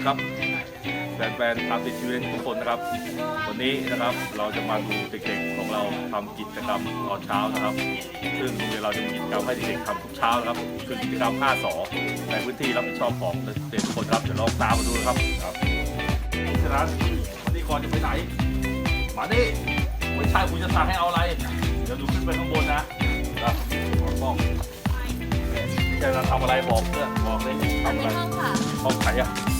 ดีครับแฟนๆตามติดชีวิตทุกคนนะครับ วันนี้นะครับเราจะมาดูเด็กๆของเราทำกิจกรรมตอนเช้านะครับ ซึ่งโรงเรียนเราจะมีกิจกรรมให้เด็กๆทำทุกเช้านะครับคือกิจกรรม5สอในพื้นที่รับผิดชอบของเด็กทุกคนครับเดี๋ยวลองตามมาดูนะครับครับฉะนั้นวันนี้ก่อนจะไปไหนมาดิไม่ใช่คุณจะสั่งให้เอาอะไรเดี๋ยวดูขึ้นไปข้างบนนะครับบอกจะทำอะไรบอกเพื่อนบอกเลยอันทำอะนี้ไรห้องค่ะห้องไหนอะแม่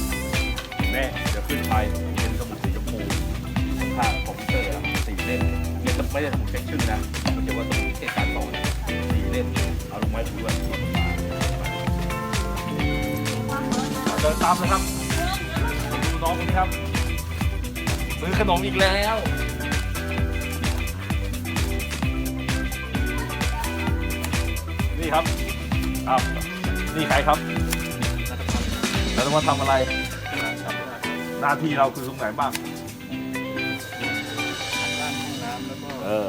เดี๋ยวขึ้นไปเป็นสมุดสีชมพูข้างคอมพิวเตอร์อะสี่เล่มไม่ไม่ได้สมุดเช็คชื่อนะมันจะว่าสมุดวิเศษการสอนอสี่เล่มเอาลงไว้ดูด้วยเดินตามเลยครับดูน้องคนนี้ครับซื้อขนมอีกแล้วนี่ครับอ้าวนี่ใครครับแล้วต้องมาทำอะไร หน้าที่เราคือตรงไหนบ้างด้านห้องน้ำแล้วก็เออ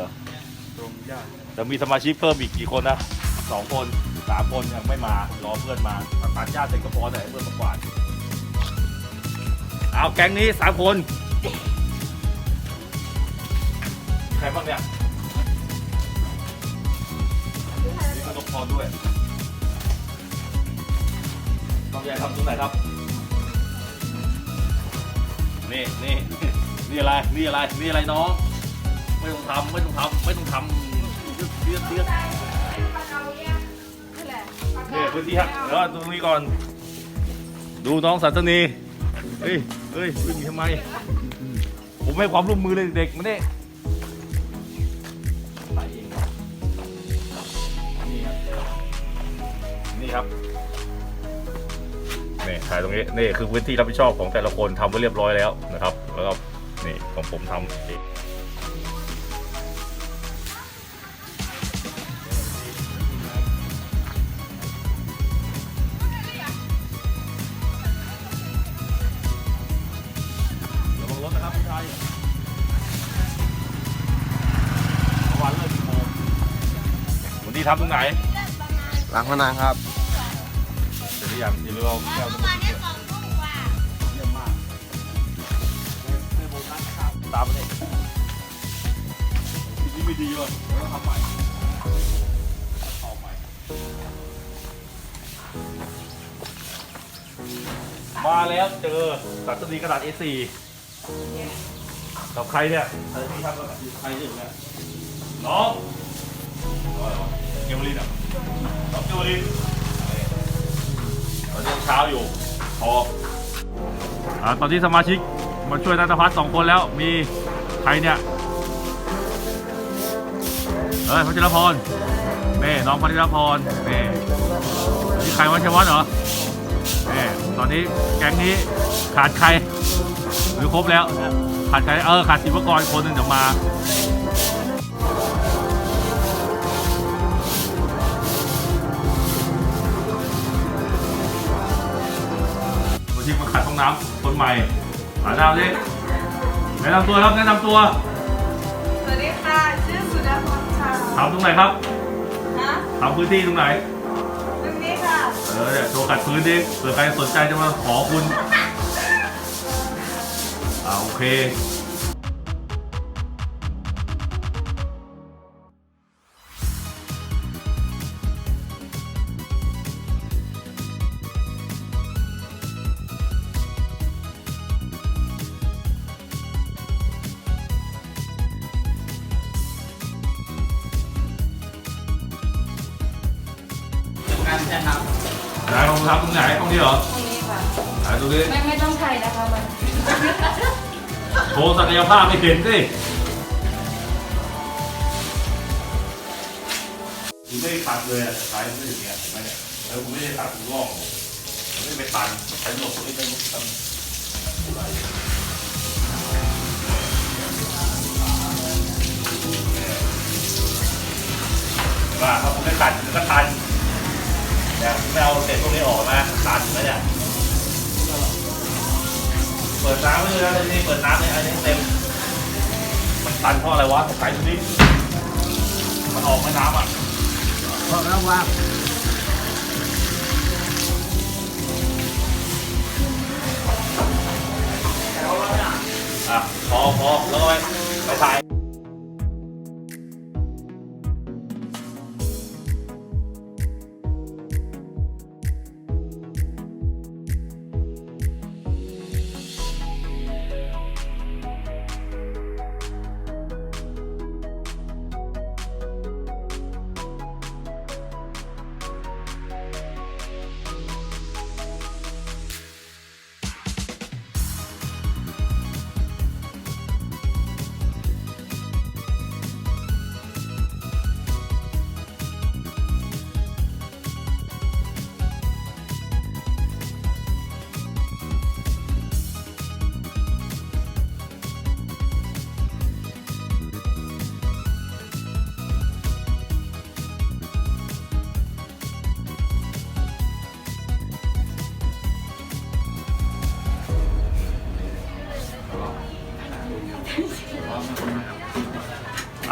ตรงหญ้าจะมีสมาชิกเพิ่มอีกกี่คนนะสองคนสามคนยังไม่มารอเพื่อนมาตัดญาติเสร็จก็พอแต่เพื่อนมากวาดเอาแก๊งนี้สามคนใครบ้างเนี่ยนี่ก็ต้องพอด้วยต้องยายทำตรงไหนครับ นี่นี่นี่อะไรนี่อะไรนี่อะไรน้องไม่ต้องทำไม่ต้องทำไม่ต้องทำเดือดเดือดเดือดเนี่ยพื้นที่ฮะเดี๋ยวตรงนี้ก่อน ดูน้องสัตนีเฮ้ยเฮ้ยวิ่งหนีทำไม ผมให้ความร่วมมือเลยเด็กมาเนี่ยใส่เองนี่ครับนี่ครับนี่ ถ่ายตรงนี้นี่คือพื้นที่รับผิดชอบของแต่ละคนทำไว้เรียบร้อยแล้วนะครับ แล้วก็นี่ของผมทำเองวังรถนะครับพี่ชายระวังเลยพี่โมวันนี้ทำตรงไหน หลังพนังครับ เสร็จหรือยังอย่าลืมเอาแก้วน้ำมันเยี่ยมมากเฮ้ยโบนัสครับตามมาเนี่ยทีนี้ไม่ดีเลยเดี๋ยวต้องทำใหม่เอาใหม่มาแล้วเจอสัตว์ดีกระดาษ A4 กับใครเนี่ยใครที่ทำกับใครที่อยู่เนี่ยน้องน้องอะไรวะเกวลินอะน้องเกวลิน ตอนนี้ยังเช้าอยู่พออ่าตอนนี้สมาชิกมาช่วยนัทพัฒน์สองคนแล้วมีใครเนี่ยเฮ้ยพัชรพรนี่น้องพัชรพรนี่นี่ใครวัชวัฒน์เหรอนี่ตอนนี้แก๊งนี้ขาดใคร หรือครบแล้ว ขาดใครเออขาดศิวกรคนหนึ่งเดี๋ยวมา มาที่มาขัดห้องน้ำคนใหม่หาดาวดิแนะนำตัวครับแนะนำตัวสวัสดีค่ะ ชื่อสุดาพรค่ะทำตรงไหนครับนะทำพื้นที่ตรงไหน ตรงนี้ค่ะ เออเนี่ยโชว์ขัดพื้นดิเผื่อใครสนใจจะมาขอคุณอ่าโอเค ไหนลองทำตรงไหนตรงนี้เหรอตรงนี้ค่ะไหนดูดิไม่ไม่ต้องใช้นะคะมันโชว์ศักยภาพไม่เห็นสิคุณไม่ได้ตัดเลยอะสายมันไม่ถึงเนี่ยเห็นไหมเนี่ยแล้วคุณไม่ได้ตัดคุณร่องมันไม่ได้ไปตันใช้หลบไม่ได้ตัน ปิดน้ำไม่ได้แลยนี่เปิดน้ำเยอันนี้เต็ม มันตันเพราะอะไรวะตกใจดูดิมันออกไม่น้ำอะเพราะน้ำว่างพอพอแล้วก็ไปไปถ่าย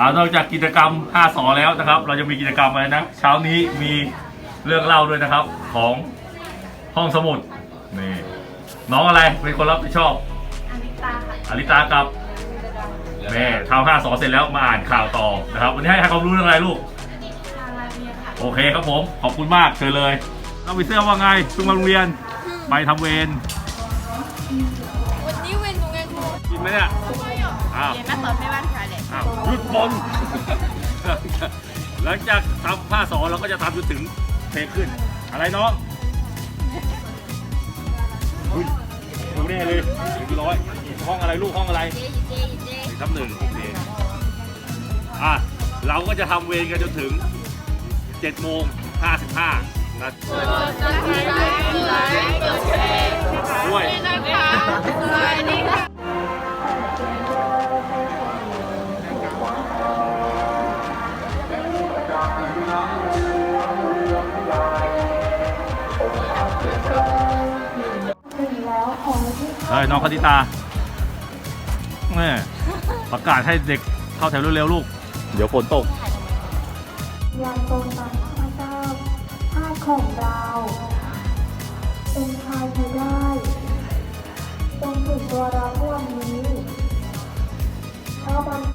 านอกจากกิจกรรม 5สอแล้วนะครับ เราจะมีกิจกรรมอะไรนะ เช้านี้มีเรื่องเล่าด้วยนะครับ ของห้องสมุดนี่น้องอะไรเป็นคนรับผิดชอบอานิตาค่ะอลิตากับแม่ทำห้าสอเสร็จแล้วมาอ่านข่าวต่อนะครับวันนี้ให้ความรู้เรื่องอะไรลูกทาราเบียค่ะโอเคครับผม ขอบคุณมากเชิญเลยเอาไปเสื้อว่าไงเพิ่งมาโรงเรียนไปทำเวรวันนี้เวนหนูไงครูกินไหมเนี่ยอ้าวเรียนมาสอนแม่บ้านค่ะเลยอ้าวหยุดบนหลังจากทำผ้าสอนเราก็จะทำจนถึงเพลงขึ้น อะไรน้องเฮ้ยดูแน่เลยถึงร้อยห้องอะไรลูกห้องอะไรเจเจเจหนึ่งทับหนึ่งโอเคอะเราก็จะทำเวรกันจนถึง7โมง55นะด้วยนะคะสวัส ดีค่ะเฮ้ยน้องคติตาแม่ประกาศให้เด็กเข้าแถวเร็วๆลูก เดี๋ยวฝนตก ยังตรงตามข้าพเจ้าชาติของเรา เป็นชายอยู่ได้จนถึงตัวเราทุกวันนี้ชาวบ้าน